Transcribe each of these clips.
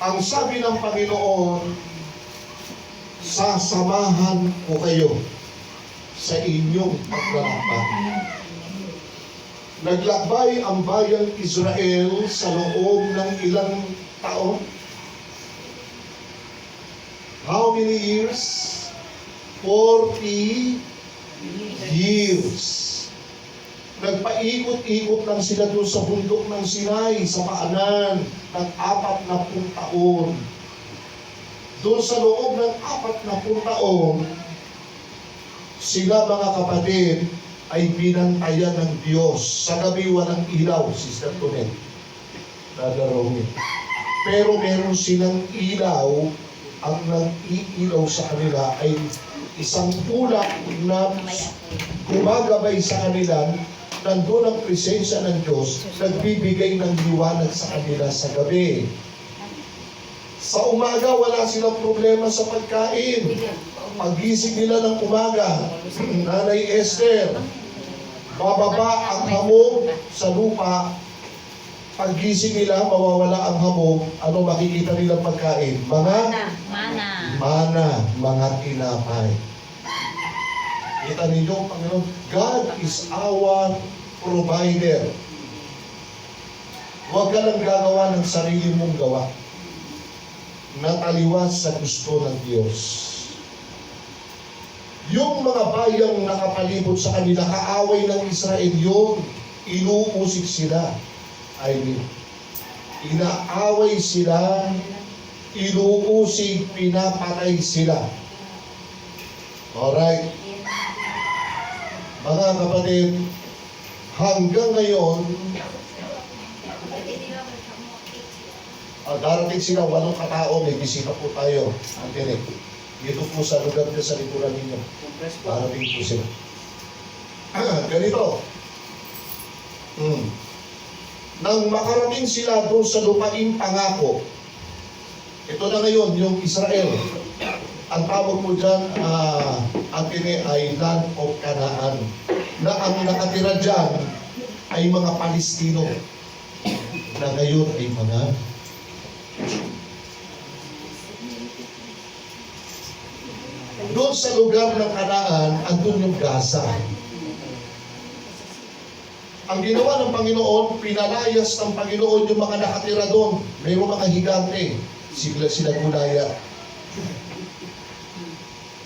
Ang sabi ng Panginoon, sasamahan ko kayo sa inyong paglalakbay. Naglakbay ang bayang Israel sa loob ng ilang taon. How many years? 40 years. Nagpaikot-ikot lang sila doon sa bundok ng Sinai, sa paanan, ng apat na pung taon. Doon sa loob ng apat na pung taon, sila mga kapatid ay binantayan ng Diyos. Sa gabi walang ilaw, Sister. Brother Romy. Pero meron silang ilaw, ang nag-iilaw sa kanila ay isang ulap na gumagabay sa kanila, nandun ang presensya ng Diyos, nagbibigay ng liwanag sa kanila sa gabi. Sa umaga, wala silang problema sa pagkain. Pagising nila ng umaga, Nanay Esther, bababa ang hamog sa lupa. Paggising nila, mawawala ang hamog. Ano makikita nilang pagkain? Mga Mana. mana, mga tinapay. Kita ninyo, Panginoon, God is our provider. Huwag ka lang gagawa ng sarili mong gawa na taliwas sa gusto ng Diyos. Yung mga bayang nakapalibot sa kanila, kaaway ng Israel yun, inuusik sila. I mean, inaaway sila, inuusig, pinapatay sila. Alright? Mga kapatid, hanggang ngayon, ah, darating sila walong katao, may bisita po tayo. Ang tinig. Dito po sa lugar niyo sa likuran ninyo. Darating po sila. Ganito. Hmm. Nang makarating sila doon sa lupaing pangako, ito na ngayon, yung Israel. Ang tawag mo dyan, uh, atine ay land of Canaan. Na ang nakatira dyan ay mga Palestino na ngayon ay mga doon sa lugar ng Kanaan, andun yung Gaza. Ang ginawa ng Panginoon, pinalayas ng Panginoon yung mga nakatira doon. Mayroong mga higante. Sila sila gulaya.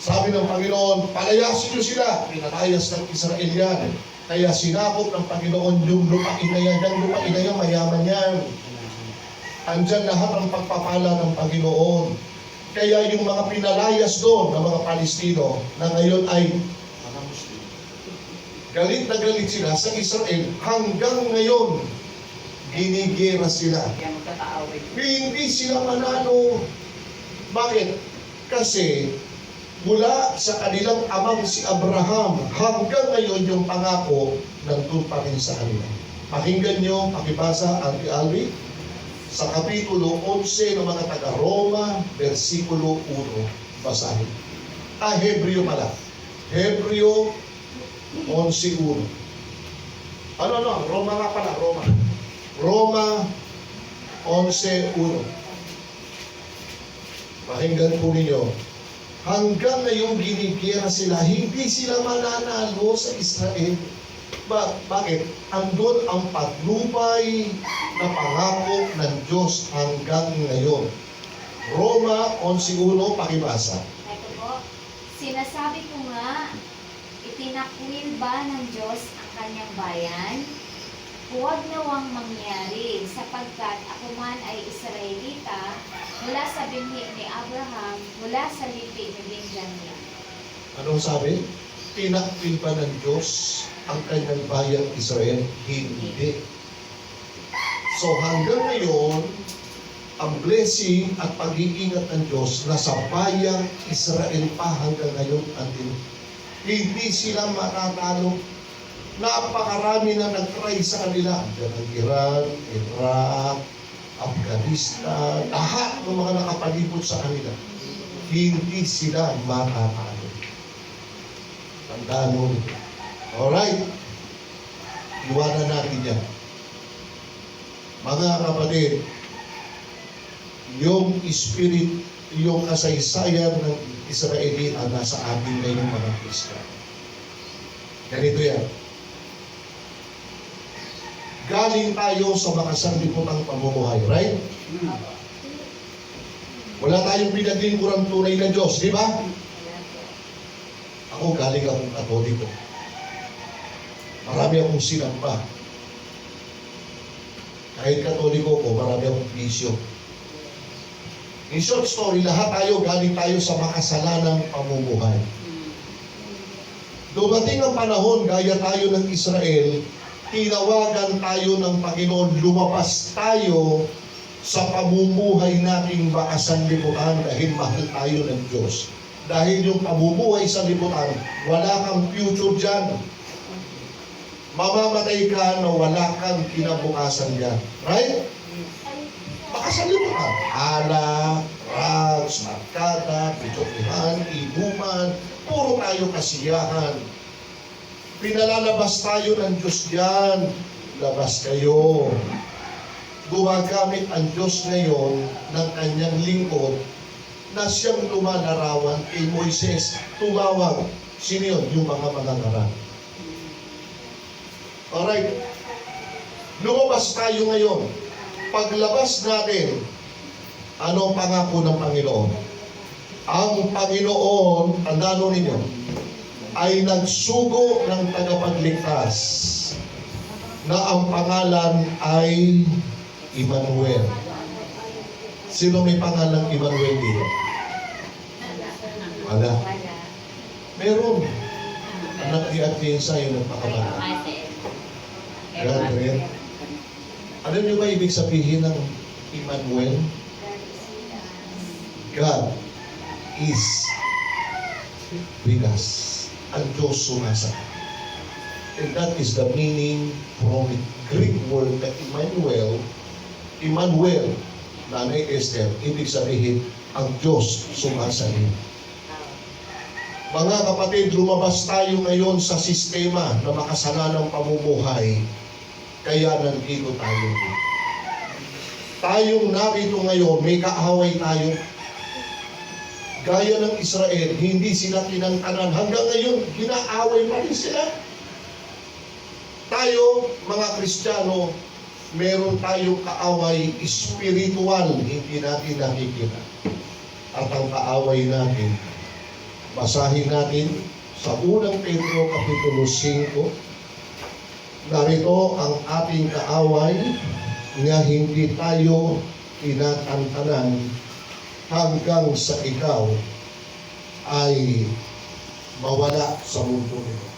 Sabi ng Panginoon, palayasin niyo sila. Pinalayas ng Israel yan. Kaya sinakop ng Panginoon yung lupain na yan. Yung lupain na yan, mayaman yan. Andyan lahat ang pagpapala ng Panginoon. Kaya yung mga pinalayas doon ng mga Palestino na ngayon ay mga Muslim. Galit na galit sila sa Israel hanggang ngayon ginigera sila. Hindi sila manalo. Bakit? Kasi mula sa kanilang amang si Abraham hanggang ngayon yung pangako nandun pa sa kanila. Pakinggan nyo, pakibasa, Auntie Alvi, sa Kapitulo 11 ng mga taga-Roma, versikulo 1, basahin. Ah, Hebreo pala. Hebreo 11.1. Ano, ano? Roma nga pala, Roma. Roma 11.1. Pakinggan po ninyo. Hanggang ngayong ginigera sila, hindi sila mananalo sa Israel. Ba bakit? Andun ang paglubay na pangako ng Diyos hanggang ngayon. Roma 11.1, pakibasa. Ito po, sinasabi ko nga, itinakwil ba ng Diyos ang kanyang bayan? Huwag nawang mangyari, sapagkat ako man ay Israelita, mula sa binhi ni Abraham, mula sa lipi ni Benjamin. Anong sabi? Tinakwil ba ng Diyos ang kanyang bayang Israel? Hindi. So hanggang ngayon, ang blessing at pag-iingat ng Diyos nasa bayang Israel pa hanggang ngayon atin. Hindi sila matatalo. Napakarami na nag-try sa kanila. Diyan Iran, Iraq, Afghanistan, lahat ng mga nakapalibot sa kanila. Hindi sila matatalo. Tandaan mo. Alright. Iwanan natin yan. Mga kapatid, yung spirit, yung kasaysayan ng Israelita nasa atin ngayong mga Kristiyano. Ganito yan. Galing tayo sa makasandiputang pamumuhay, right? Wala tayong pinaglingkurang tunay na Diyos, di ba? Ako galing akong katoliko. Marami akong sinamba. Kahit katoliko ko, marami akong bisyo. In short story, lahat tayo galing tayo sa makasalanang pamumuhay. Dumating ang panahon, gaya tayo ng Israel, tinawagan tayo ng Panginoon, lumabas tayo sa pamumuhay nating bakasan liputan dahil mahal tayo ng Diyos. Dahil yung pamumuhay sa liputan, wala kang future dyan. Mamamatay ka na wala kang kinabukasan dyan. Right? Bakasan liputan. Alak, drugs, markada, pitukihan, inuman, puro tayo kasiyahan. Pinalalabas tayo ng Diyos diyan. Labas kayo. Gumagamit ang Diyos ngayon ng kanyang lingkod na siyang lumalarawan kay Moises. Tumawag. Sino yun? Yung mga mangangaral. Alright. Lumabas tayo ngayon. Paglabas natin, ano ang pangako ng Panginoon? Ang Panginoon, tandaan ninyo, ay nagsugo ng tagapagligtas na ang pangalan ay Emmanuel. Sino may pangalan Emmanuel dito? Wala. Meron. Anak ni Atienza yung nagpakabala. Rin. Ano niyo ba ibig sabihin ng Emmanuel? God is with us. Ang Diyos sumasa. And that is the meaning from the Greek word na Emmanuel. Emmanuel, Nanay Esther, ibig sabihin, ang Diyos sumasalin. Mga kapatid, lumabas tayo ngayon sa sistema na makasalanang pamumuhay, kaya nandito tayo. Tayong narito ngayon, may kaaway tayo. Gaya ng Israel, hindi sila tinangkanan. Hanggang ngayon, ginaaway pa rin sila. Tayo, mga Kristiyano, meron tayong kaaway spiritual, hindi natin nakikita. At ang kaaway natin, basahin natin sa unang Pedro Kapitulo 5, narito ang ating kaaway nga hindi tayo tinatantanan hanggang sa ikaw ay mawala sa mundo nito.